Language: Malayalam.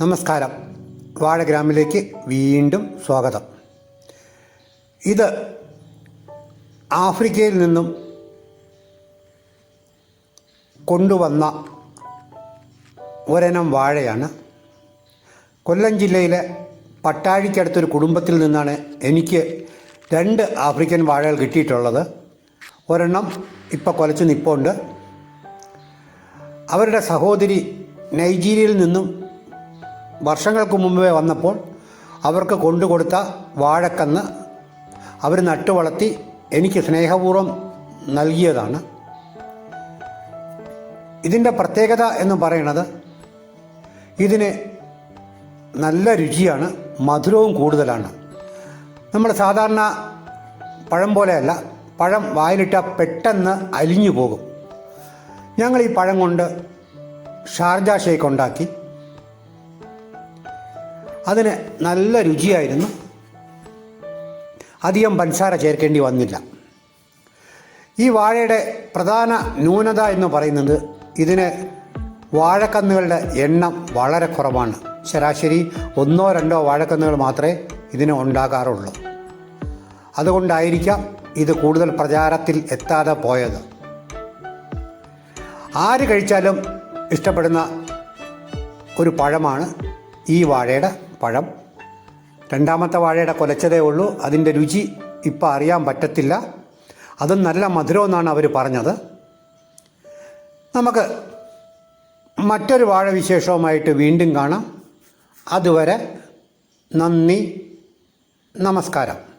നമസ്കാരം. വാഴഗ്രാമിലേക്ക് വീണ്ടും സ്വാഗതം. ഇത് ആഫ്രിക്കയിൽ നിന്നും കൊണ്ടുവന്ന ഒരെനം വാഴയാണ്. കൊല്ലം ജില്ലയിലെ പട്ടാഴിക്കടുത്തൊരു കുടുംബത്തിൽ നിന്നാണ് എനിക്ക് രണ്ട് ആഫ്രിക്കൻ വാഴകൾ കിട്ടിയിട്ടുള്ളത്. ഒരെണ്ണം ഇപ്പോൾ കൊലച്ച് നിപ്പുണ്ട്. അവരുടെ സഹോദരി നൈജീരിയയിൽ നിന്നും വർഷങ്ങൾക്ക് മുമ്പേ വന്നപ്പോൾ അവർക്ക് കൊണ്ടുകൊടുത്ത വാഴക്കന്ന് അവർ നട്ടുവളർത്തി എനിക്ക് സ്നേഹപൂർവം നൽകിയതാണ്. ഇതിന്റെ പ്രത്യേകത എന്ന് പറയുന്നത് ഇതിന് നല്ല രുചിയാണ് മധുരവും കൂടുതലാണ്. നമ്മൾ സാധാരണ പഴം പോലെയല്ല പഴം വായിലിട്ട പെട്ടെന്ന് അലിഞ്ഞു പോകും. ഞങ്ങൾ ഈ പഴം കൊണ്ട് ഷാർജ ഷേക്ക് ഉണ്ടാക്കി. അതിന് നല്ല രുചിയായിരുന്നു. അധികം പഞ്ചസാര ചേർക്കേണ്ടി വന്നില്ല. ഈ വാഴയുടെ പ്രധാന ന്യൂനത എന്ന് പറയുന്നത് ഇതിന് വാഴക്കന്നുകളുടെ എണ്ണം വളരെ കുറവാണ്. ശരാശരി ഒന്നോ രണ്ടോ വാഴക്കന്നുകൾ മാത്രമേ ഇതിന് ഉണ്ടാകാറുള്ളൂ. അതുകൊണ്ടായിരിക്കാം ഇത് കൂടുതൽ പ്രചാരത്തിൽ എത്താതെ പോയത്. ആര് കഴിച്ചാലും ഇഷ്ടപ്പെടുന്ന ഒരു പഴമാണ് ഈ വാഴയുടെ പഴം. രണ്ടാമത്തെ വാഴയുടെ കൊലച്ചതേ ഉള്ളൂ. അതിന്റെ രുചി ഇപ്പം അറിയാൻ പറ്റത്തില്ല. അതും നല്ല മധുരമെന്നാണ് അവർ പറഞ്ഞത്. നമുക്ക് മറ്റൊരു വാഴ വിശേഷവുമായിട്ട് വീണ്ടും കാണാം. അതുവരെ നന്ദി. നമസ്കാരം.